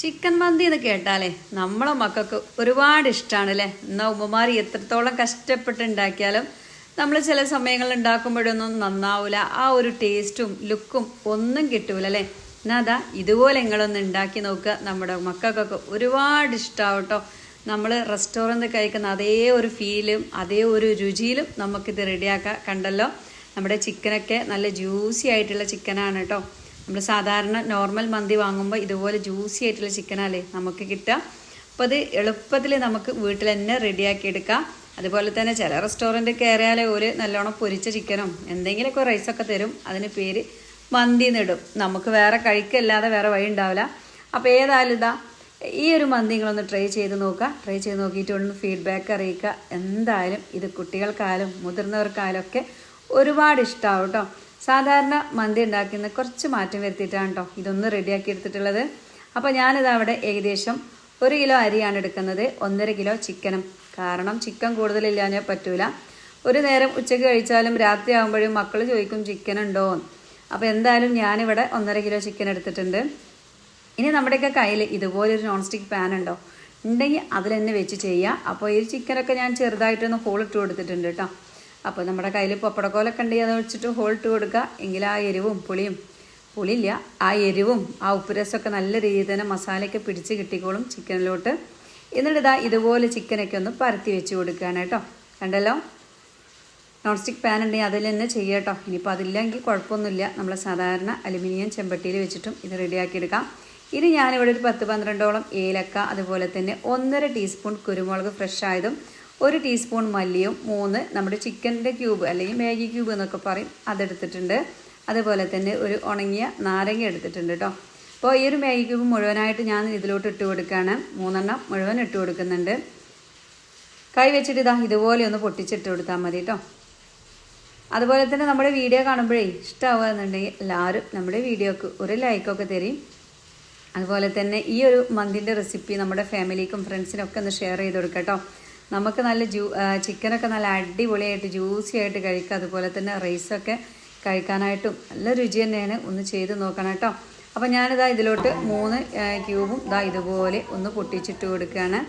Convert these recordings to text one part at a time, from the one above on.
Chicken മന്തി എന്ന് കേട്ടാലേ നമ്മളെ മക്കൾക്ക് ഒരുപാട് ഇഷ്ടമാണ് അല്ലേ എന്നാൽ ഉമ്മമാർ എത്രത്തോളം കഷ്ടപ്പെട്ടുണ്ടാക്കിയാലും നമ്മൾ ചില സമയങ്ങളിൽ ഉണ്ടാക്കുമ്പോഴൊന്നും നന്നാവില്ല ആ ഒരു ടേസ്റ്റും ലുക്കും ഒന്നും കിട്ടൂല അല്ലേ എന്നാൽ അതാ ഇതുപോലെ നിങ്ങളൊന്ന് ഉണ്ടാക്കി നോക്കുക. നമ്മുടെ മക്കൾക്കൊക്കെ ഒരുപാട് ഇഷ്ടമാവും നമ്മൾ റെസ്റ്റോറന്റ് കഴിക്കുന്ന അതേ ഒരു ഫീലും അതേ ഒരു രുചിയിലും നമുക്കിത് റെഡിയാക്കാം കണ്ടല്ലോ? നമ്മുടെ ചിക്കനൊക്കെ നല്ല ജ്യൂസി ആയിട്ടുള്ള ചിക്കനാണ് കേട്ടോ. നമ്മൾ സാധാരണ നോർമൽ മന്തി വാങ്ങുമ്പോൾ ഇതുപോലെ ജ്യൂസി ആയിട്ടുള്ള ചിക്കനല്ലേ നമുക്ക് കിട്ടുക. അപ്പോൾ അത് എളുപ്പത്തിൽ നമുക്ക് വീട്ടിൽ തന്നെ റെഡിയാക്കി എടുക്കാം. അതുപോലെ തന്നെ ചില റെസ്റ്റോറന്റ് കയറിയാലേ ഒരു നല്ലോണം പൊരിച്ച ചിക്കനും എന്തെങ്കിലുമൊക്കെ റൈസൊക്കെ തരും. അതിന് പേര് മന്തി നിടും നമുക്ക് വേറെ കഴിക്കല്ലാതെ വേറെ വഴി ഉണ്ടാവില്ല. അപ്പോൾ ഏതായാലും ഇതാ ഈ ഒരു മന്തി നിങ്ങളൊന്ന് ട്രൈ ചെയ്ത് നോക്കുക. ട്രൈ ചെയ്ത് നോക്കിയിട്ട് ഒന്ന് ഫീഡ്ബാക്ക് അറിയിക്കുക. എന്തായാലും ഇത് കുട്ടികൾക്കായാലും മുതിർന്നവർക്കായാലും ഒക്കെ ഒരുപാട് ഇഷ്ടമാവും കേട്ടോ. സാധാരണ മന്തി ഉണ്ടാക്കുന്ന കുറച്ച് മാറ്റം വരുത്തിയിട്ടാണ് കേട്ടോ ഇതൊന്ന് റെഡിയാക്കി എടുത്തിട്ടുള്ളത്. അപ്പോൾ ഞാനിത് അവിടെ ഏകദേശം ഒരു കിലോ അരിയാണ് എടുക്കുന്നത്. ഒന്നര കിലോ ചിക്കനും. കാരണം ചിക്കൻ കൂടുതലില്ലാഞ്ഞാൽ പറ്റൂല. ഒരു നേരം ഉച്ചയ്ക്ക് കഴിച്ചാലും രാത്രി ആകുമ്പോഴും മക്കൾ ചോദിക്കും ചിക്കൻ ഉണ്ടോ? അപ്പോൾ എന്തായാലും ഞാനിവിടെ ഒന്നര കിലോ ചിക്കൻ എടുത്തിട്ടുണ്ട്. ഇനി നമ്മുടെയൊക്കെ കയ്യിൽ ഇതുപോലൊരു നോൺ സ്റ്റിക്ക് പാൻ ഉണ്ടോ? ഉണ്ടെങ്കിൽ അതിൽ തന്നെ വെച്ച് ചെയ്യുക അപ്പോൾ ഈ ചിക്കനൊക്കെ ഞാൻ ചെറുതായിട്ടൊന്ന് ഹോൾ ഇട്ട് കൊടുത്തിട്ടുണ്ട് കേട്ടോ അപ്പോൾ നമ്മുടെ കയ്യിൽ പപ്പടക്കോലൊക്കെ ഉണ്ടെങ്കിൽ അത് വെച്ചിട്ട് ഹോൾട്ട് കൊടുക്കുക. എങ്കിൽ ആ എരിവും പുളിയും പുളിയില്ല ആ എരിവും ആ ഉപ്പുരസമൊക്കെ നല്ല രീതിയിൽ തന്നെ മസാലയൊക്കെ പിടിച്ച് കിട്ടിക്കോളും ചിക്കനിലോട്ട്. എന്നിട്ട് ഇതാ ഇതുപോലെ ചിക്കനൊക്കെ ഒന്ന് പരത്തി വെച്ച് കൊടുക്കുകയാണ് കേട്ടോ. കണ്ടല്ലോ? നോൺ സ്റ്റിക്ക് പാൻ ഉണ്ടെങ്കിൽ അതിൽ തന്നെ ചെയ്യുക കേട്ടോ. ഇനിയിപ്പോൾ അതില്ലെങ്കിൽ കുഴപ്പമൊന്നുമില്ല. നമ്മൾ സാധാരണ അലുമിനിയം ചെമ്പട്ടിയിൽ വെച്ചിട്ടും ഇത് റെഡിയാക്കി എടുക്കാം. ഇനി ഞാനിവിടെ ഒരു പത്ത് പന്ത്രണ്ടോളം ഏലക്ക അതുപോലെ തന്നെ ഒന്നര ടീസ്പൂൺ കുരുമുളക് ഫ്രഷ് ആയതും ഒരു ടീസ്പൂൺ മല്ലിയും മൂന്ന് നമ്മുടെ ചിക്കന്റെ ക്യൂബ് അല്ലെങ്കിൽ മാഗി ക്യൂബ് എന്നൊക്കെ പറയും അതെടുത്തിട്ടുണ്ട്. അതുപോലെ തന്നെ ഒരു ഉണങ്ങിയ നാരങ്ങ എടുത്തിട്ടുണ്ട് കേട്ടോ അപ്പോൾ ഈ ഒരു മാഗി ക്യൂബ് മുഴുവനായിട്ട് ഞാൻ ഇതിലോട്ട് ഇട്ട് കൊടുക്കുകയാണ്. മൂന്നെണ്ണം മുഴുവൻ ഇട്ട് കൊടുക്കുന്നുണ്ട്. കൈ വെച്ചിട്ട് ഇതാ ഇതുപോലെ ഒന്ന് പൊട്ടിച്ചിട്ട് കൊടുത്താൽ മതി കേട്ടോ അതുപോലെ തന്നെ നമ്മുടെ വീഡിയോ കാണുമ്പോഴേ ഇഷ്ടമാവുക എന്നുണ്ടെങ്കിൽ എല്ലാവരും നമ്മുടെ വീഡിയോക്ക് ഒരു ലൈക്കൊക്കെ തരും. അതുപോലെ തന്നെ ഈ ഒരു മന്തിന്റെ റെസിപ്പി നമ്മുടെ ഫാമിലിക്കും ഫ്രണ്ട്സിനും ഒക്കെ ഒന്ന് ഷെയർ ചെയ്ത് കൊടുക്കാം കേട്ടോ നമുക്ക് നല്ല ജ്യൂ ചിക്കനൊക്കെ നല്ല അടിപൊളിയായിട്ട് ജ്യൂസി ആയിട്ട് കഴിക്കുക അതുപോലെ തന്നെ റൈസൊക്കെ കഴിക്കാനായിട്ടും നല്ല രുചി തന്നെയാണ്. ഒന്ന് ചെയ്ത് നോക്കണം കേട്ടോ. അപ്പോൾ ഞാനിതാ ഇതിലോട്ട് മൂന്ന് ക്യൂബും ഇതാ ഇതുപോലെ ഒന്ന് പൊട്ടിച്ചിട്ട് കൊടുക്കുകയാണ്.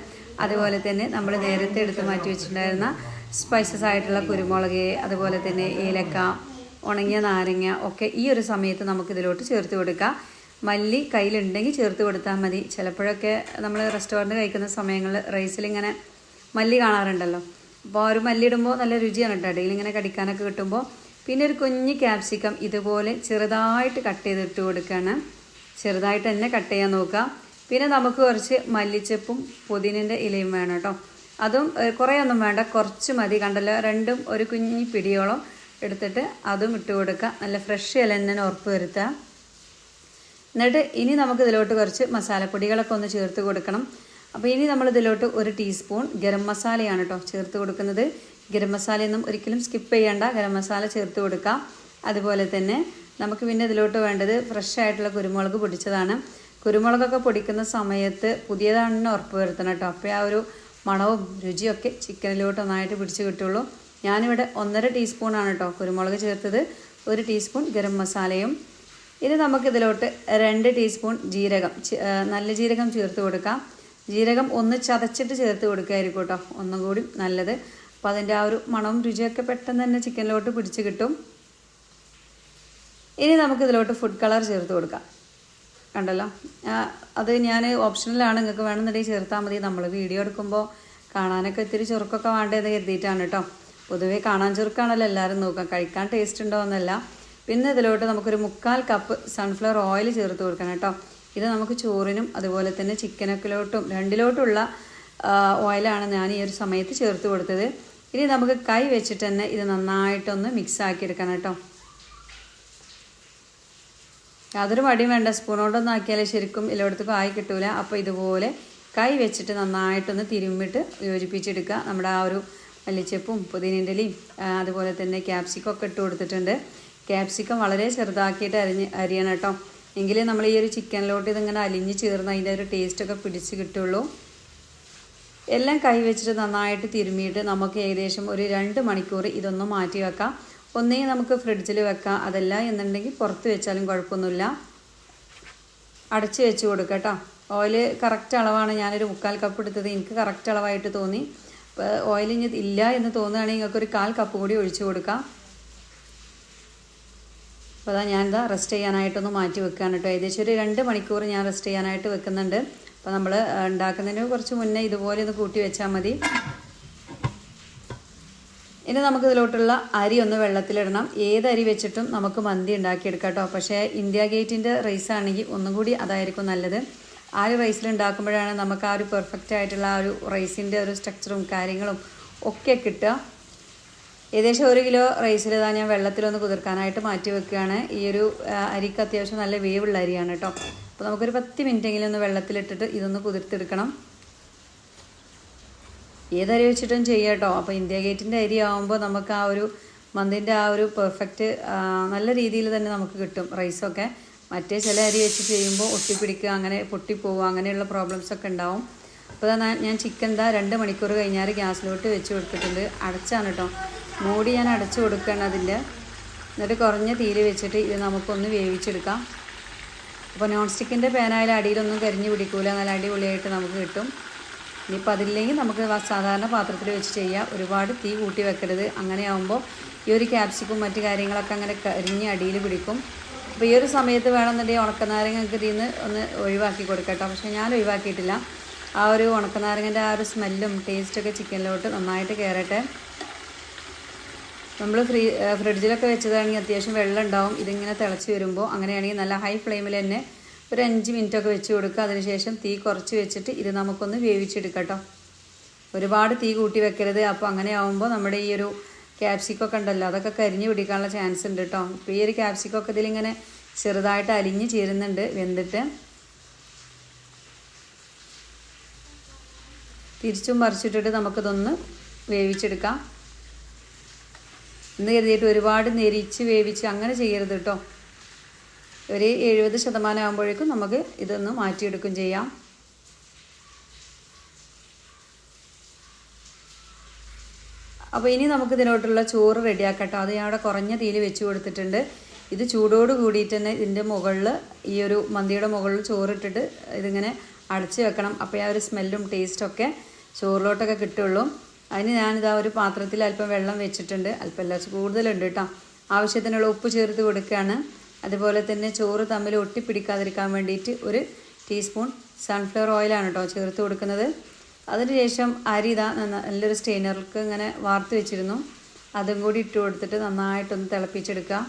അതുപോലെ തന്നെ നമ്മൾ നേരത്തെ എടുത്ത് മാറ്റി വെച്ചിട്ടുണ്ടായിരുന്ന സ്പൈസസ് ആയിട്ടുള്ള കുരുമുളക് അതുപോലെ തന്നെ ഏലക്ക ഉണങ്ങിയ നാരങ്ങ ഒക്കെ ഈ ഒരു സമയത്ത് നമുക്ക് ഇതിലോട്ട് ചേർത്ത് കൊടുക്കാം. മല്ലി കയ്യിലുണ്ടെങ്കിൽ ചേർത്ത് കൊടുത്താൽ മതി. ചിലപ്പോഴൊക്കെ നമ്മൾ റെസ്റ്റോറന്റ് കഴിക്കുന്ന സമയങ്ങളിൽ റൈസിലിങ്ങനെ മല്ലി കാണാറുണ്ടല്ലോ. അപ്പോൾ ആ ഒരു മല്ലി ഇടുമ്പോൾ നല്ല രുചിയാണ് കേട്ടോ. ഇടയിൽ ഇങ്ങനെ കടിക്കാനൊക്കെ കിട്ടുമ്പോൾ പിന്നെ ഒരു കുഞ്ഞ് ക്യാപ്സിക്കം ഇതുപോലെ ചെറുതായിട്ട് കട്ട് ചെയ്തിട്ട് കൊടുക്കുകയാണ് ചെറുതായിട്ട് തന്നെ കട്ട് ചെയ്യാൻ നോക്കുക. പിന്നെ നമുക്ക് കുറച്ച് മല്ലിച്ചപ്പും പുതിനിന്റെ ഇലയും വേണം കേട്ടോ. അതും കുറേ ഒന്നും വേണ്ട. കുറച്ച് മതി. കണ്ടല്ലോ രണ്ടും ഒരു കുഞ്ഞി പിടിയോളം എടുത്തിട്ട് അതും ഇട്ട് കൊടുക്കുക. നല്ല ഫ്രഷ് ഇല തന്നെ ഉറപ്പ് വരുത്തുക. എന്നിട്ട് ഇനി നമുക്ക് ഇതിലോട്ട് കുറച്ച് മസാലപ്പൊടികളൊക്കെ ഒന്ന് ചേർത്ത് കൊടുക്കണം. അപ്പോൾ ഇനി നമ്മൾ ഇതിലോട്ട് ഒരു ടീസ്പൂൺ ഗരം മസാലയാണ് കേട്ടോ ചേർത്ത് കൊടുക്കുന്നത്. ഗരം മസാലയൊന്നും ഒരിക്കലും സ്കിപ്പ് ചെയ്യേണ്ട. ഗരം മസാല ചേർത്ത് കൊടുക്കാം. അതുപോലെ തന്നെ നമുക്ക് പിന്നെ ഇതിലോട്ട് വേണ്ടത് ഫ്രഷ് ആയിട്ടുള്ള കുരുമുളക് പൊടിച്ചതാണ്. കുരുമുളകൊക്കെ പൊടിക്കുന്ന സമയത്ത് പുതിയതാണെന്ന് ഉറപ്പ് വരുത്തണം കേട്ടോ. അപ്പോൾ ആ ഒരു മണവും രുചിയൊക്കെ ചിക്കനിലോട്ട് നന്നായിട്ട് പിടിച്ച് കിട്ടുള്ളൂ. ഞാനിവിടെ ഒന്നര ടീസ്പൂണാണ് കേട്ടോ കുരുമുളക് ചേർത്തത്. ഒരു ടീസ്പൂൺ ഗരം മസാലയും. ഇനി നമുക്കിതിലോട്ട് രണ്ട് ടീസ്പൂൺ ജീരകം. നല്ല ജീരകം ചേർത്ത് കൊടുക്കാം. ജീരകം ഒന്ന് ചതച്ചിട്ട് ചേർത്ത് കൊടുക്കുകയായിരിക്കും കേട്ടോ. ഒന്നും കൂടി നല്ലത്. അപ്പോൾ അതിന്റെ ആ ഒരു മണവും രുചിയൊക്കെ പെട്ടെന്ന് തന്നെ ചിക്കനിലോട്ട് പിടിച്ച് കിട്ടും. ഇനി നമുക്കിതിലോട്ട് ഫുഡ് കളർ ചേർത്ത് കൊടുക്കാം. കണ്ടല്ലോ? അത് ഞാൻ ഓപ്ഷനിലാണ് നിങ്ങൾക്ക് വേണമെന്നുണ്ടെങ്കിൽ ചേർത്താൽ മതി. നമ്മൾ വീഡിയോ എടുക്കുമ്പോൾ കാണാനൊക്കെ ഇത്തിരി ചുരുക്കൊക്കെ വേണ്ടതെന്ന് കരുതിയിട്ടാണ് കേട്ടോ. പൊതുവേ കാണാൻ ചുരുക്കാണല്ലോ എല്ലാവരും നോക്കാം കഴിക്കാൻ ടേസ്റ്റ് ഉണ്ടോ എന്നല്ല. പിന്നെ ഇതിലോട്ട് നമുക്കൊരു മുക്കാൽ കപ്പ് സൺഫ്ലവർ ഓയിൽ ചേർത്ത് കൊടുക്കണം കേട്ടോ. ഇത് നമുക്ക് ചോറിനും അതുപോലെ തന്നെ ചിക്കനൊക്കിലോട്ടും രണ്ടിലോട്ടുള്ള ഓയിലാണ് ഞാൻ ഈ ഒരു സമയത്ത് ചേർത്ത് കൊടുത്തത്. ഇനി നമുക്ക് കൈ വെച്ചിട്ട് തന്നെ ഇത് നന്നായിട്ടൊന്ന് മിക്സ് ആക്കി എടുക്കണം കേട്ടോ. യാതൊരു മടിയും വേണ്ട. സ്പൂണോണ്ടൊന്നും ആക്കിയാലേ ശരിക്കും എല്ലായിടത്തും ആയി കിട്ടൂല. അപ്പോൾ ഇതുപോലെ കൈ വെച്ചിട്ട് നന്നായിട്ടൊന്ന് തിരുമ്മിട്ട് യോജിപ്പിച്ചെടുക്കുക. നമ്മുടെ ആ ഒരു മല്ലിച്ചപ്പും പുതിനേന്റെലയും അതുപോലെ തന്നെ ക്യാപ്സിക്കം ഒക്കെ ഇട്ട് കൊടുത്തിട്ടുണ്ട്. ക്യാപ്സിക്കം വളരെ ചെറുതാക്കിയിട്ട് അരിഞ്ഞ് അരിയണം കേട്ടോ. എങ്കിലേ നമ്മൾ ഈ ഒരു ചിക്കനിലോട്ട് ഇതിങ്ങനെ അലിഞ്ഞ് ചേർന്ന് അതിന്റെ ഒരു ടേസ്റ്റൊക്കെ പിടിച്ച് കിട്ടുള്ളൂ. എല്ലാം കൈ വെച്ചിട്ട് നന്നായിട്ട് തിരുമ്മിയിട്ട് നമുക്ക് ഏകദേശം ഒരു രണ്ട് മണിക്കൂർ ഇതൊന്ന് മാറ്റി വെക്കാം. ഒന്നേ നമുക്ക് ഫ്രിഡ്ജിൽ വെക്കാം. അതല്ല എന്നുണ്ടെങ്കിൽ പുറത്ത് വെച്ചാലും കുഴപ്പമൊന്നുമില്ല. അടച്ച് വെച്ച് കൊടുക്കുക കേട്ടോ. ഓയിൽ കറക്റ്റ് അളവാണ്. ഞാനൊരു മുക്കാൽ കപ്പ് എടുത്തത്. എനിക്ക് കറക്റ്റ് അളവായിട്ട് തോന്നി. ഓയിൽ ഇനി ഇല്ല എന്ന് തോന്നുകയാണെങ്കിൽ നിങ്ങൾക്ക് ഒരു കാൽ കപ്പ് കൂടി ഒഴിച്ചു കൊടുക്കാം. അപ്പോൾ അതാ ഞാനിതാ റെസ്റ്റ് ചെയ്യാനായിട്ടൊന്ന് മാറ്റി വെക്കുകയാണ് കേട്ടോ ഏകദേശം ഒരു രണ്ട് മണിക്കൂർ ഞാൻ റെസ്റ്റ് ചെയ്യാനായിട്ട് വെക്കുന്നുണ്ട്. അപ്പോൾ നമ്മൾ ഉണ്ടാക്കുന്നതിന് കുറച്ച് മുന്നേ ഇതുപോലെ ഒന്ന് കൂട്ടി വെച്ചാൽ മതി. ഇനി നമുക്ക് ഇതിലോട്ടുള്ള അരി ഒന്ന് വെള്ളത്തിലിടണം. ഏത് അരി വെച്ചിട്ടും നമുക്ക് മന്തി ഉണ്ടാക്കിയെടുക്കാം കേട്ടോ പക്ഷേ ഇന്ത്യ ഗേറ്റിന്റെ റൈസ് ആണെങ്കിൽ ഒന്നും കൂടി അതായിരിക്കും നല്ലത്. ആ ഒരു റൈസിൽ ഉണ്ടാക്കുമ്പോഴാണ് നമുക്ക് ആ ഒരു പെർഫെക്റ്റ് ആയിട്ടുള്ള ആ ഒരു റൈസിന്റെ ഒരു സ്ട്രക്ചറും കാര്യങ്ങളും ഒക്കെ കിട്ടുക. ഏകദേശം ഒരു കിലോ റൈസിൽ ഇതാ ഞാൻ വെള്ളത്തിലൊന്ന് കുതിർക്കാനായിട്ട് മാറ്റി വെക്കുകയാണ്. ഈ ഒരു അരിക്ക് അത്യാവശ്യം നല്ല വേവുള്ള അരിയാണ് കേട്ടോ അപ്പോൾ നമുക്കൊരു പത്ത് മിനിറ്റെങ്കിലും ഒന്ന് വെള്ളത്തിലിട്ടിട്ട് ഇതൊന്ന് കുതിർത്തെടുക്കണം. ഏതരി വെച്ചിട്ടും ചെയ്യാം കേട്ടോ അപ്പോൾ ഇന്ത്യ ഗേറ്റിന്റെ അരി ആകുമ്പോൾ നമുക്ക് ആ ഒരു മന്തിന്റെ ആ ഒരു പെർഫെക്റ്റ് നല്ല രീതിയിൽ തന്നെ നമുക്ക് കിട്ടും റൈസൊക്കെ മറ്റേ ചില അരി വെച്ച് ചെയ്യുമ്പോൾ ഒട്ടിപ്പിടിക്കുക അങ്ങനെ പൊട്ടിപ്പോവുക അങ്ങനെയുള്ള പ്രോബ്ലംസ് ഒക്കെ ഉണ്ടാവും. അപ്പോൾ ഞാൻ ചിക്കൻ ദാ രണ്ട് മണിക്കൂർ കഴിഞ്ഞാൽ ഗ്യാസിലോട്ട് വെച്ച് കൊടുത്തിട്ടുണ്ട്. അടച്ചാണ് കേട്ടോ മൂടി ഞാൻ അടച്ചു കൊടുക്കുകയാണ് അതിന്റെ. എന്നിട്ട് കുറഞ്ഞ തീയിൽ വെച്ചിട്ട് ഇത് നമുക്കൊന്ന് വേവിച്ചെടുക്കാം. അപ്പോൾ നോൺ സ്റ്റിക്കിന്റെ പാനായാലും അടിയിലൊന്നും കരിഞ്ഞു പിടിക്കൂല. നല്ല അടിപൊളിയായിട്ട് നമുക്ക് കിട്ടും. ഇനിയിപ്പോൾ അതില്ലെങ്കിൽ നമുക്ക് സാധാരണ പാത്രത്തിൽ വെച്ച് ചെയ്യാം. ഒരുപാട് തീ കൂട്ടി വെക്കരുത്. അങ്ങനെ ആകുമ്പോൾ ഈ ഒരു ക്യാപ്സിക്കും മറ്റു കാര്യങ്ങളൊക്കെ അങ്ങനെ കരിഞ്ഞ് അടിയിൽ പിടിക്കും. അപ്പോൾ ഈ ഒരു സമയത്ത് വേണമെന്നുണ്ടെങ്കിൽ ഉണക്കനാരങ്ങൾക്ക് ഇതിൽ നിന്ന് ഒന്ന് ഒഴിവാക്കി കൊടുക്കട്ടോ. പക്ഷേ ഞാൻ ഒഴിവാക്കിയിട്ടില്ല. ആ ഒരു ഉണക്കനാരങ്ങന്റെ ആ ഒരു സ്മെല്ലും ടേസ്റ്റൊക്കെ ചിക്കനിലോട്ട് നന്നായിട്ട് കയറട്ടെ. നമ്മൾ ഫ്രീ ഫ്രിഡ്ജിലൊക്കെ വെച്ചതാണെങ്കിൽ അത്യാവശ്യം വെള്ളം ഉണ്ടാവും ഇതിങ്ങനെ തിളച്ച് വരുമ്പോൾ അങ്ങനെയാണെങ്കിൽ നല്ല ഹൈ ഫ്ലെയിമിൽ തന്നെ ഒരു അഞ്ച് മിനിറ്റ് ഒക്കെ വെച്ച് കൊടുക്കുക. അതിനുശേഷം തീ കുറച്ച് വെച്ചിട്ട് ഇത് നമുക്കൊന്ന് വേവിച്ചെടുക്കാം ഒരുപാട് തീ കൂട്ടി വെക്കരുത്. അപ്പോൾ അങ്ങനെ ആവുമ്പോൾ നമ്മുടെ ഈ ഒരു ക്യാപ്സിക്കൊക്കെ ഉണ്ടല്ലോ അതൊക്കെ കരിഞ്ഞ് പിടിക്കാനുള്ള ചാൻസ് ഉണ്ട് കേട്ടോ. ഇപ്പോൾ ഈ ഒരു ക്യാപ്സിക്കൊക്കെ ഇതിലിങ്ങനെ ചെറുതായിട്ട് അലിഞ്ഞ് ചേരുന്നുണ്ട്. വെന്തിട്ട് തിരിച്ചും മറിച്ചിട്ടിട്ട് നമുക്കിതൊന്ന് വേവിച്ചെടുക്കാം. എന്ന് കരുതിയിട്ട് ഒരുപാട് നെരിച്ച് വേവിച്ച് അങ്ങനെ ചെയ്യരുത് കേട്ടോ ഒരു എഴുപത് ശതമാനം ആകുമ്പോഴേക്കും നമുക്ക് ഇതൊന്ന് മാറ്റിയെടുക്കും ചെയ്യാം. അപ്പോൾ ഇനി നമുക്ക് ഇതിലോട്ടുള്ള ചോറ് റെഡിയാക്കട്ടോ. അത് ഞാൻ അവിടെ കുറഞ്ഞ തീയിൽ വെച്ച് കൊടുത്തിട്ടുണ്ട്. ഇത് ചൂടോട് കൂടിയിട്ട് തന്നെ ഇതിന്റെ മുകളിൽ ഈ ഒരു മന്തിയുടെ മുകളിൽ ചോറിട്ടിട്ട് ഇതിങ്ങനെ അടച്ച് വെക്കണം. അപ്പോൾ ആ ഒരു സ്മെല്ലും ടേസ്റ്റൊക്കെ ചോറിലോട്ടൊക്കെ കിട്ടുള്ളൂ. അതിന് ഞാനിതാ ഒരു പാത്രത്തിൽ അല്പം വെള്ളം വെച്ചിട്ടുണ്ട്. അല്പം എല്ലാവർക്കും കൂടുതലുണ്ട് കേട്ടോ. ആവശ്യത്തിനുള്ള ഉപ്പ് ചേർത്ത് കൊടുക്കുകയാണ്. അതുപോലെ തന്നെ ചോറ് തമ്മിൽ ഒട്ടിപ്പിടിക്കാതിരിക്കാൻ വേണ്ടിയിട്ട് ഒരു ടീസ്പൂൺ സൺഫ്ലവർ ഓയിലാണ് കേട്ടോ ചേർത്ത് കൊടുക്കുന്നത്. അതിനുശേഷം അരി ഇതാ നല്ലൊരു സ്റ്റെയിനർക്ക് ഇങ്ങനെ വാർത്ത് വെച്ചിരുന്നു. അതും കൂടി ഇട്ട് കൊടുത്തിട്ട് നന്നായിട്ടൊന്ന് തിളപ്പിച്ചെടുക്കുക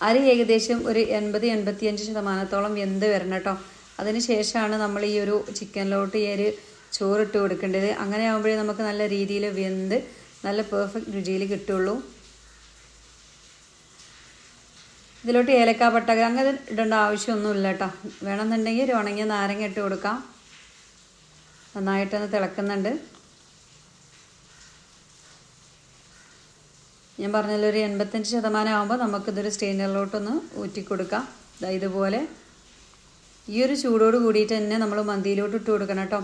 അരി ഏകദേശം ഒരു എൺപത് എൺപത്തിയഞ്ച് ശതമാനത്തോളം വെന്ത് വരണം കേട്ടോ. അതിന് ശേഷമാണ് നമ്മൾ ഈ ഒരു ചിക്കനിലോട്ട് ഈ ഒരു ചോറിട്ട് കൊടുക്കേണ്ടത്. അങ്ങനെ ആകുമ്പോഴേ നമുക്ക് നല്ല രീതിയിൽ വെന്ത് നല്ല പെർഫെക്റ്റ് രുചിയിൽ കിട്ടുള്ളൂ. ഇതിലോട്ട് ഏലക്ക പട്ടക അങ്ങനെ ഇടേണ്ട ആവശ്യമൊന്നുമില്ല കേട്ടോ. വേണമെന്നുണ്ടെങ്കിൽ ഒരു ഉണങ്ങിയ നാരങ്ങ ഇട്ട് കൊടുക്കാം. നന്നായിട്ടൊന്ന് തിളക്കുന്നുണ്ട്. ഞാൻ പറഞ്ഞല്ലോ ഒരു എൺപത്തഞ്ച് ശതമാനം ആകുമ്പോൾ നമുക്കിതൊരു സ്റ്റെയിനറിലോട്ടൊന്ന് ഊറ്റി കൊടുക്കാം. ദാ ഇതുപോലെ. ഈ ഒരു ചൂടോട് കൂടിയിട്ട് തന്നെ നമ്മൾ മന്തിയിലോട്ട് ഇട്ട് കൊടുക്കണം കേട്ടോ.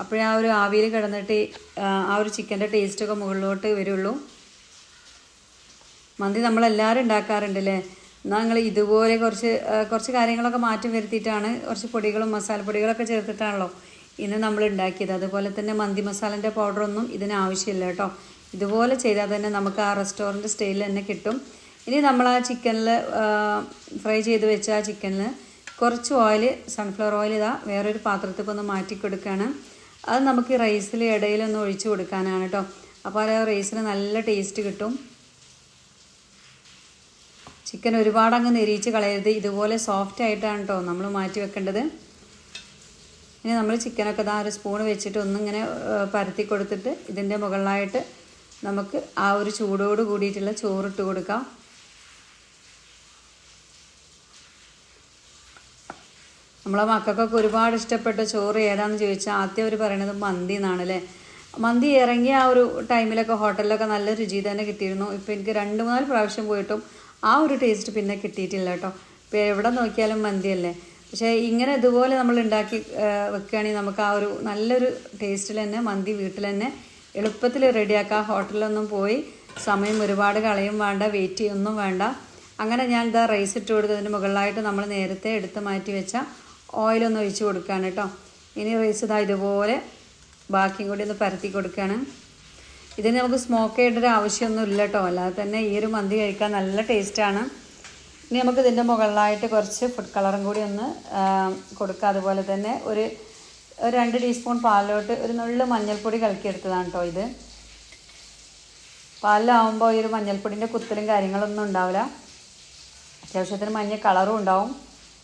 അപ്പോഴേ ആ ഒരു ആവിയിൽ കിടന്നിട്ട് ആ ഒരു ചിക്കന്റെ ടേസ്റ്റൊക്കെ മുകളിലോട്ട് വരുള്ളൂ. മന്തി നമ്മളെല്ലാവരും ഉണ്ടാക്കാറുണ്ട് അല്ലേ എന്നാൽ നിങ്ങൾ ഇതുപോലെ കുറച്ച് കുറച്ച് കാര്യങ്ങളൊക്കെ മാറ്റം വരുത്തിയിട്ടാണ് കുറച്ച് പൊടികളും മസാലപ്പൊടികളൊക്കെ ചേർത്തിട്ടാണല്ലോ ഇന്ന് നമ്മൾ ഉണ്ടാക്കിയത്. അതുപോലെ തന്നെ മന്തി മസാലന്റെ പൗഡറൊന്നും ഇതിന് ആവശ്യമില്ല കേട്ടോ. ഇതുപോലെ ചെയ്താൽ തന്നെ നമുക്ക് ആ റെസ്റ്റോറന്റ് സ്റ്റൈലിൽ തന്നെ കിട്ടും. ഇനി നമ്മൾ ആ ചിക്കനിൽ ഫ്രൈ ചെയ്ത് വെച്ച ആ ചിക്കനിൽ കുറച്ച് ഓയിൽ സൺഫ്ലവർ ഓയിൽ ഇതാ വേറൊരു പാത്രത്തിൽ ഒന്ന് മാറ്റി കൊടുക്കുകയാണ് അത് നമുക്ക് റൈസിൽ ഇടയിലൊന്ന് ഒഴിച്ച് കൊടുക്കാനാണ് കേട്ടോ. അപ്പോൾ ആ റൈസിന് നല്ല ടേസ്റ്റ് കിട്ടും. ചിക്കൻ ഒരുപാട് അങ്ങ് നെരിച്ച് കളയരുത്. ഇതുപോലെ സോഫ്റ്റ് ആയിട്ടാണ് കേട്ടോ നമ്മൾ മാറ്റി വെക്കേണ്ടത്. ഇനി നമ്മൾ ചിക്കനൊക്കെ ഇതാ ഒരു സ്പൂൺ വെച്ചിട്ട് ഒന്നിങ്ങനെ പരത്തി കൊടുത്തിട്ട് ഇതിന്റെ മുകളിലായിട്ട് നമുക്ക് ആ ഒരു ചൂടോട് കൂടിയിട്ടുള്ള ചോറിട്ട് കൊടുക്കാം. നമ്മളെ മക്കൾക്കൊക്കെ ഒരുപാട് ഇഷ്ടപ്പെട്ട ചോറ് ഏതാണെന്ന് ചോദിച്ചാൽ ആദ്യം അവർ പറയണത് മന്തി എന്നാണ് അല്ലേ മന്തി ഇറങ്ങിയ ആ ഒരു ടൈമിലൊക്കെ ഹോട്ടലിലൊക്കെ നല്ല രുചി തന്നെ കിട്ടിയിരുന്നു. ഇപ്പോൾ എനിക്ക് രണ്ട് മൂന്നാൽ പ്രാവശ്യം പോയിട്ടും ആ ഒരു ടേസ്റ്റ് പിന്നെ കിട്ടിയിട്ടില്ല കേട്ടോ. ഇപ്പോൾ എവിടെ നോക്കിയാലും മന്തിയല്ലേ. പക്ഷേ ഇങ്ങനെ ഇതുപോലെ നമ്മൾ ഉണ്ടാക്കി വെക്കുകയാണെങ്കിൽ നമുക്ക് ആ ഒരു നല്ലൊരു ടേസ്റ്റിൽ തന്നെ മന്തി വീട്ടിൽ തന്നെ എളുപ്പത്തിൽ റെഡിയാക്കാം. ഹോട്ടലിലൊന്നും പോയി സമയം ഒരുപാട് കളയും വേണ്ട വെയിറ്റ് ചെയ്യൊന്നും വേണ്ട. അങ്ങനെ ഞാൻ ഇതാ റൈസ് ഇട്ട് കൊടുത്തതിന് മുകളിലായിട്ട് നമ്മൾ നേരത്തെ എടുത്ത് മാറ്റി വെച്ച ഓയിലൊന്ന് ഒഴിച്ച് കൊടുക്കുകയാണ് കേട്ടോ. ഇനി റൈസ് ഇതാ ഇതുപോലെ ബാക്കിയും കൂടി ഒന്ന് പരത്തി കൊടുക്കുകയാണ്. ഇതിന് നമുക്ക് സ്മോക്ക് ചെയ്യേണ്ട ആവശ്യമൊന്നും ഇല്ല കേട്ടോ. അല്ലാതെ തന്നെ ഈ ഒരു മന്തി കഴിക്കാൻ നല്ല ടേസ്റ്റാണ് ഇനി നമുക്ക് ഇതിന്റെ മുകളിലായിട്ട് കുറച്ച് ഫുഡ് കളറും കൂടി ഒന്ന് കൊടുക്കുക അതുപോലെ തന്നെ ഒരു ഒരു രണ്ട് ടീസ്പൂൺ പാലിലോട്ട് ഒരു നുള്ളു മഞ്ഞൾപ്പൊടി കലക്കിയെടുത്തതാണ് കേട്ടോ ഇത്. പാലിലാവുമ്പോൾ ഈ ഒരു മഞ്ഞൾപ്പൊടിന്റെ കുത്തലും കാര്യങ്ങളൊന്നും ഉണ്ടാവില്ല. അത്യാവശ്യത്തിന് മഞ്ഞ കളറും ഉണ്ടാവും.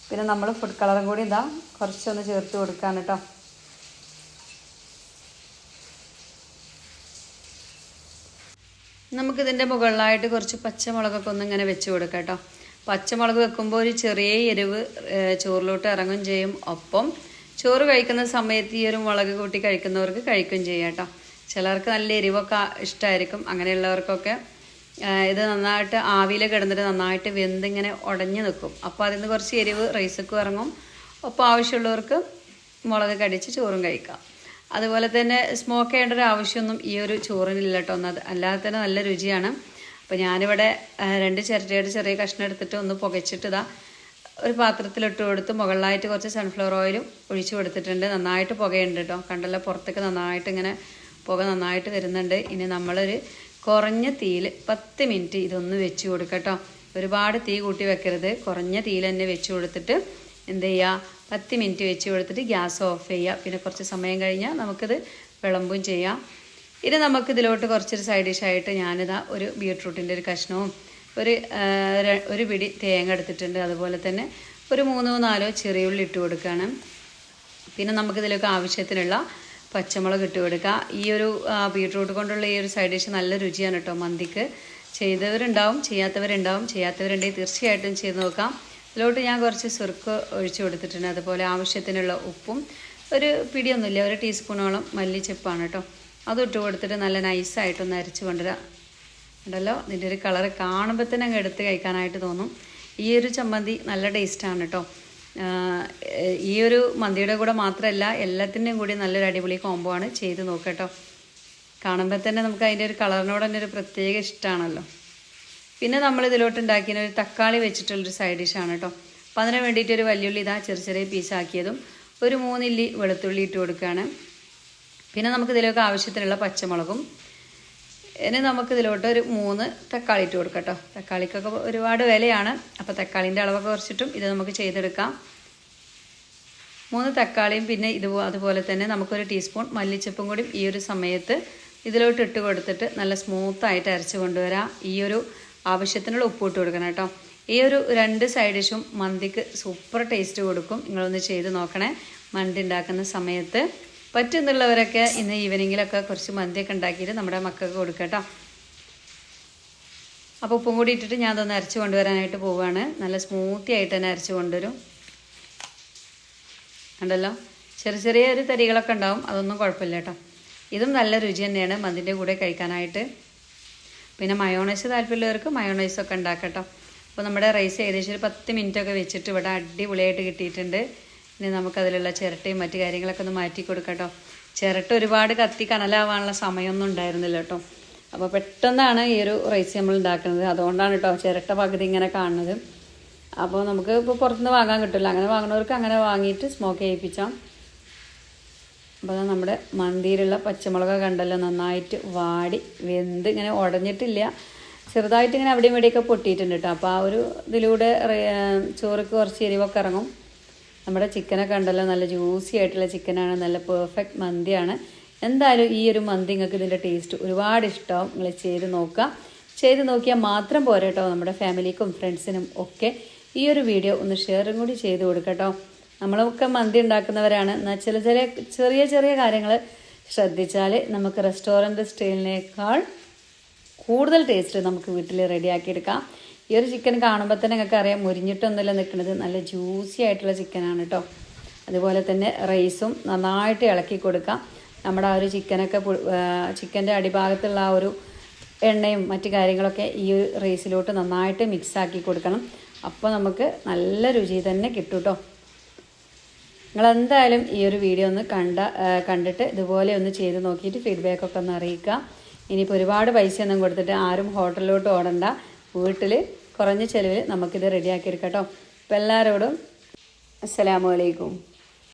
പിന്നെ നമ്മൾ ഫുഡ് കളറും കൂടി ഇതാ കുറച്ചൊന്ന് ചേർത്ത് കൊടുക്കുകയാണ് കേട്ടോ നമുക്കിതിന്റെ മുകളിലായിട്ട് കുറച്ച് പച്ചമുളകൊക്കെ ഒന്ന് ഇങ്ങനെ വെച്ച് കൊടുക്കാം കേട്ടോ പച്ചമുളക് വെക്കുമ്പോൾ ഒരു ചെറിയ എരിവ് ചോറിലോട്ട് ഇറങ്ങും ചെയ്യും. ഒപ്പം ചോറ് കഴിക്കുന്ന സമയത്ത് ഈ ഒരു മുളക് കൂട്ടി കഴിക്കുന്നവർക്ക് കഴിക്കുകയും ചെയ്യാം കേട്ടോ ചിലർക്ക് നല്ല എരിവൊക്കെ ഇഷ്ടമായിരിക്കും അങ്ങനെയുള്ളവർക്കൊക്കെ ഇത് നന്നായിട്ട് ആവിയിൽ കിടന്നിട്ട് നന്നായിട്ട് വെന്തിങ്ങനെ ഉടഞ്ഞ് നിൽക്കും. അപ്പോൾ അതിൽ നിന്ന് കുറച്ച് എരിവ് റൈസൊക്കെ ഇറങ്ങും. ഒപ്പം ആവശ്യമുള്ളവർക്ക് മുളക് കടിച്ച് ചോറും കഴിക്കാം. അതുപോലെ തന്നെ സ്മോക്ക് ചെയ്യേണ്ട ഒരു ആവശ്യമൊന്നും ഈ ഒരു ചോറിനില്ല കേട്ടോ. ഒന്നത് അല്ലാതെ തന്നെ നല്ല രുചിയാണ്. അപ്പോൾ ഞാനിവിടെ രണ്ട് ചിരട്ടയുടെ ചെറിയ കഷ്ണം എടുത്തിട്ട് ഒന്ന് പുകച്ചിട്ട് ഇതാ ഒരു പാത്രത്തിലിട്ട് കൊടുത്ത് മുകളിലായിട്ട് കുറച്ച് സൺഫ്ലവർ ഓയിലും ഒഴിച്ചു കൊടുത്തിട്ടുണ്ട്. നന്നായിട്ട് പുകയുണ്ട് കേട്ടോ. കണ്ടല്ലോ പുറത്തേക്ക് നന്നായിട്ട് ഇങ്ങനെ പുക നന്നായിട്ട് വരുന്നുണ്ട്. ഇനി നമ്മളൊരു കുറഞ്ഞ തീയിൽ പത്ത് മിനിറ്റ് ഇതൊന്ന് വെച്ച് കൊടുക്കട്ടോ കേട്ടോ ഒരുപാട് തീ കൂട്ടി വെക്കരുത്. കുറഞ്ഞ തീയിൽ തന്നെ വെച്ച് കൊടുത്തിട്ട് എന്ത് ചെയ്യുക പത്ത് മിനിറ്റ് വെച്ച് കൊടുത്തിട്ട് ഗ്യാസ് ഓഫ് ചെയ്യുക പിന്നെ കുറച്ച് സമയം കഴിഞ്ഞാൽ നമുക്കിത് വിളമ്പും ചെയ്യാം. ഇനി നമുക്ക് ഇതിലോട്ട് കുറച്ചൊരു സൈഡ് ഡിഷായിട്ട് ഞാനിതാ ഒരു ബീട്രൂട്ടിന്റെ ഒരു കഷ്ണവും ഒരു ഒരു പിടി തേങ്ങ എടുത്തിട്ടുണ്ട്. അതുപോലെ തന്നെ ഒരു മൂന്നോ നാലോ ചെറിയുള്ളി ഇട്ട് കൊടുക്കുകയാണ് പിന്നെ നമുക്കിതിലൊക്കെ ആവശ്യത്തിനുള്ള പച്ചമുളക് ഇട്ട് കൊടുക്കുക. ഈ ഒരു ബീട്രൂട്ട് കൊണ്ടുള്ള ഈ ഒരു സൈഡ് ഡിഷ് നല്ല രുചിയാണ് കേട്ടോ മന്തിക്ക്. ചെയ്തവരുണ്ടാവും ചെയ്യാത്തവരുണ്ടാവും. ചെയ്യാത്തവരുണ്ടെങ്കിൽ തീർച്ചയായിട്ടും ചെയ്ത് നോക്കാം. ഇതിലോട്ട് ഞാൻ കുറച്ച് സുർക്ക് ഒഴിച്ചു കൊടുത്തിട്ടുണ്ട്. അതുപോലെ ആവശ്യത്തിനുള്ള ഉപ്പും ഒരു പിടിയൊന്നുമില്ല. ഒരു ടീസ്പൂണോളം മല്ലിച്ചെപ്പാണ് കേട്ടോ. അത് ഇട്ട് കൊടുത്തിട്ട് നല്ല നൈസായിട്ടൊന്ന് അരച്ച് കൊണ്ടുവരാം. ഉണ്ടല്ലോ? ഇതിന്റെ ഒരു കളറ് കാണുമ്പോൾ തന്നെ അങ്ങ് എടുത്ത് കഴിക്കാനായിട്ട് തോന്നും. ഈ ഒരു ചമ്മന്തി നല്ല ടേസ്റ്റാണ് കേട്ടോ. ഈ ഒരു മന്തിയുടെ കൂടെ മാത്രമല്ല എല്ലാത്തിന്റെയും കൂടി നല്ലൊരു അടിപൊളി കോംബോ ആണ്. ചെയ്ത് നോക്കട്ടോ കാണുമ്പോൾ തന്നെ നമുക്ക് അതിന്റെ ഒരു കളറിനോട് തന്നെ ഒരു പ്രത്യേക ഇഷ്ടമാണല്ലോ പിന്നെ നമ്മൾ ഇതിലോട്ട് ഉണ്ടാക്കിയ ഒരു തക്കാളി വെച്ചിട്ടുള്ളൊരു സൈഡ് ഡിഷാണ് കേട്ടോ. അപ്പോൾ അതിന് വേണ്ടിയിട്ട് ഒരു വലിയുള്ളി ഇതാ ചെറിയ ചെറിയ പീസാക്കിയതും ഒരു മൂന്നില്ലി വെളുത്തുള്ളി ഇട്ട് കൊടുക്കുകയാണ്. പിന്നെ നമുക്ക് ഇതിലേക്ക് ആവശ്യത്തിനുള്ള പച്ചമുളകും ഇനി നമുക്ക് ഇതിലോട്ട് ഒരു മൂന്ന് തക്കാളി ഇട്ട് കൊടുക്കാം കേട്ടോ തക്കാളിക്കൊക്കെ ഒരുപാട് വിലയാണ്. അപ്പോൾ തക്കാളിന്റെ അളവൊക്കെ കുറച്ചിട്ടും ഇത് നമുക്ക് ചെയ്തെടുക്കാം. മൂന്ന് തക്കാളിയും പിന്നെ ഇത് അതുപോലെ തന്നെ നമുക്കൊരു ടീസ്പൂൺ മല്ലിച്ചപ്പും കൂടി ഈ ഒരു സമയത്ത് ഇതിലോട്ട് ഇട്ട് കൊടുത്തിട്ട് നല്ല സ്മൂത്തായിട്ട് അരച്ച് കൊണ്ടുവരാം. ഈ ഒരു ആവശ്യത്തിനുള്ള ഉപ്പ് ഇട്ട് കൊടുക്കണം കേട്ടോ. ഈ ഒരു രണ്ട് സൈഡ് ഡിഷും മന്തിക്ക് സൂപ്പർ ടേസ്റ്റ് കൊടുക്കും. നിങ്ങളൊന്ന് ചെയ്ത് നോക്കണേ. മന്തി ഉണ്ടാക്കുന്ന സമയത്ത്. പറ്റുന്നുള്ളവരൊക്കെ ഇന്ന് ഈവനിങ്ങിലൊക്കെ കുറച്ച് മന്തിയൊക്കെ ഉണ്ടാക്കിയിട്ട് നമ്മുടെ മക്കൾക്ക് കൊടുക്കാം കേട്ടോ. അപ്പോൾ ഉപ്പും കൂടി ഇട്ടിട്ട് ഞാൻ അതൊന്ന് അരച്ച് കൊണ്ടുവരാനായിട്ട് പോവുകയാണ്. നല്ല സ്മൂത്തി ആയിട്ട് തന്നെ അരച്ച് കൊണ്ടുവരും. ഉണ്ടല്ലോ ചെറിയ ചെറിയ ഒരു തരികളൊക്കെ ഉണ്ടാവും. അതൊന്നും കുഴപ്പമില്ല കേട്ടോ. ഇതും നല്ല രുചി തന്നെയാണ് മന്തിന്റെ കൂടെ കഴിക്കാനായിട്ട്. പിന്നെ മയോണൈസ് താല്പര്യമുള്ളവർക്ക് മയോണൈസൊക്കെ ഉണ്ടാക്കട്ടോ അപ്പോൾ നമ്മുടെ റൈസ് ഏകദേശം ഒരു പത്ത് മിനിറ്റൊക്കെ വെച്ചിട്ട് ഇവിടെ അടിപൊളിയായിട്ട് കിട്ടിയിട്ടുണ്ട്. ഇനി നമുക്കതിലുള്ള ചിരട്ടയും മറ്റു കാര്യങ്ങളൊക്കെ ഒന്ന് മാറ്റി കൊടുക്കട്ടോ ചിരട്ട ഒരുപാട് കത്തി കനലാവാനുള്ള സമയമൊന്നും ഉണ്ടായിരുന്നില്ല കേട്ടോ. അപ്പോൾ പെട്ടെന്നാണ് ഈ ഒരു റൈസ് നമ്മൾ ഉണ്ടാക്കുന്നത്. അതുകൊണ്ടാണ് കേട്ടോ ചിരട്ട പകുതി ഇങ്ങനെ കാണുന്നത്. അപ്പോൾ നമുക്ക് ഇപ്പോൾ പുറത്തുനിന്ന് വാങ്ങാൻ കിട്ടില്ല. അങ്ങനെ വാങ്ങുന്നവർക്ക് അങ്ങനെ വാങ്ങിയിട്ട് സ്മോക്ക് ചെയ്യിപ്പിച്ചാം. അപ്പോൾ നമ്മുടെ മന്തിയിലുള്ള പച്ചമുളക് കണ്ടല്ലോ നന്നായിട്ട് വാടി വെന്ത് ഇങ്ങനെ ഉടഞ്ഞിട്ടില്ല. ചെറുതായിട്ട് ഇങ്ങനെ അവിടെയും ഇവിടെയൊക്കെ പൊട്ടിയിട്ടുണ്ട് കേട്ടോ. അപ്പോൾ ആ ഒരു ഇതിലൂടെ ചോറക്ക് കുറച്ച് എരിവൊക്കെ ഇറങ്ങും. നമ്മുടെ ചിക്കനൊക്കെ ഉണ്ടല്ലോ നല്ല ജ്യൂസി ആയിട്ടുള്ള ചിക്കനാണ് നല്ല പെർഫെക്റ്റ് മന്തിയാണ്. എന്തായാലും ഈ ഒരു മന്തി നിങ്ങൾക്ക് ഇതിന്റെ ടേസ്റ്റ് ഒരുപാട് ഇഷ്ടമാവും. നിങ്ങൾ ചെയ്ത് നോക്കുക. ചെയ്ത് നോക്കിയാൽ മാത്രം പോരട്ടോ നമ്മുടെ ഫാമിലിക്കും ഫ്രണ്ട്സിനും ഒക്കെ. ഈ ഒരു വീഡിയോ ഒന്ന് ഷെയറും കൂടി ചെയ്ത് കൊടുക്കട്ടോ നമ്മളൊക്കെ മന്തി ഉണ്ടാക്കുന്നവരാണ്. എന്നാൽ ചില ചില ചെറിയ ചെറിയ കാര്യങ്ങൾ ശ്രദ്ധിച്ചാൽ നമുക്ക് റെസ്റ്റോറന്റ് സ്റ്റൈലിനേക്കാൾ കൂടുതൽ ടേസ്റ്റ് നമുക്ക് വീട്ടിൽ റെഡിയാക്കി എടുക്കാം. ഈ ഒരു ചിക്കൻ കാണുമ്പോൾ തന്നെ നിങ്ങൾക്ക് അറിയാം മുരിഞ്ഞിട്ടൊന്നുമില്ല നിൽക്കുന്നത്. നല്ല ജ്യൂസി ആയിട്ടുള്ള ചിക്കനാണ് കേട്ടോ അതുപോലെ തന്നെ റൈസും നന്നായിട്ട് ഇളക്കി കൊടുക്കാം. നമ്മുടെ ആ ഒരു ചിക്കനൊക്കെ ചിക്കന്റെ അടിഭാഗത്തുള്ള ആ ഒരു എണ്ണയും മറ്റു കാര്യങ്ങളൊക്കെ ഈ ഒരു റൈസിലോട്ട് നന്നായിട്ട് മിക്സാക്കി കൊടുക്കണം. അപ്പോൾ നമുക്ക് നല്ല രുചി തന്നെ കിട്ടും കേട്ടോ നിങ്ങളെന്തായാലും ഈ ഒരു വീഡിയോ ഒന്ന് കണ്ട കണ്ടിട്ട് ഇതുപോലെ ഒന്ന് ചെയ്ത് നോക്കിയിട്ട് ഫീഡ്ബാക്ക് ഒക്കെ ഒന്ന് അറിയിക്കുക. ഇനിയിപ്പോൾ ഒരുപാട് പൈസയൊന്നും കൊടുത്തിട്ട് ആരും ഹോട്ടലിലോട്ട് ഓടണ്ട. വീട്ടിൽ കുറഞ്ഞ ചിലവിൽ നമുക്കിത് റെഡിയാക്കി എടുക്കാം കേട്ടോ. അപ്പോൾ എല്ലാവരോടും അസ്സലാമു അലൈക്കും.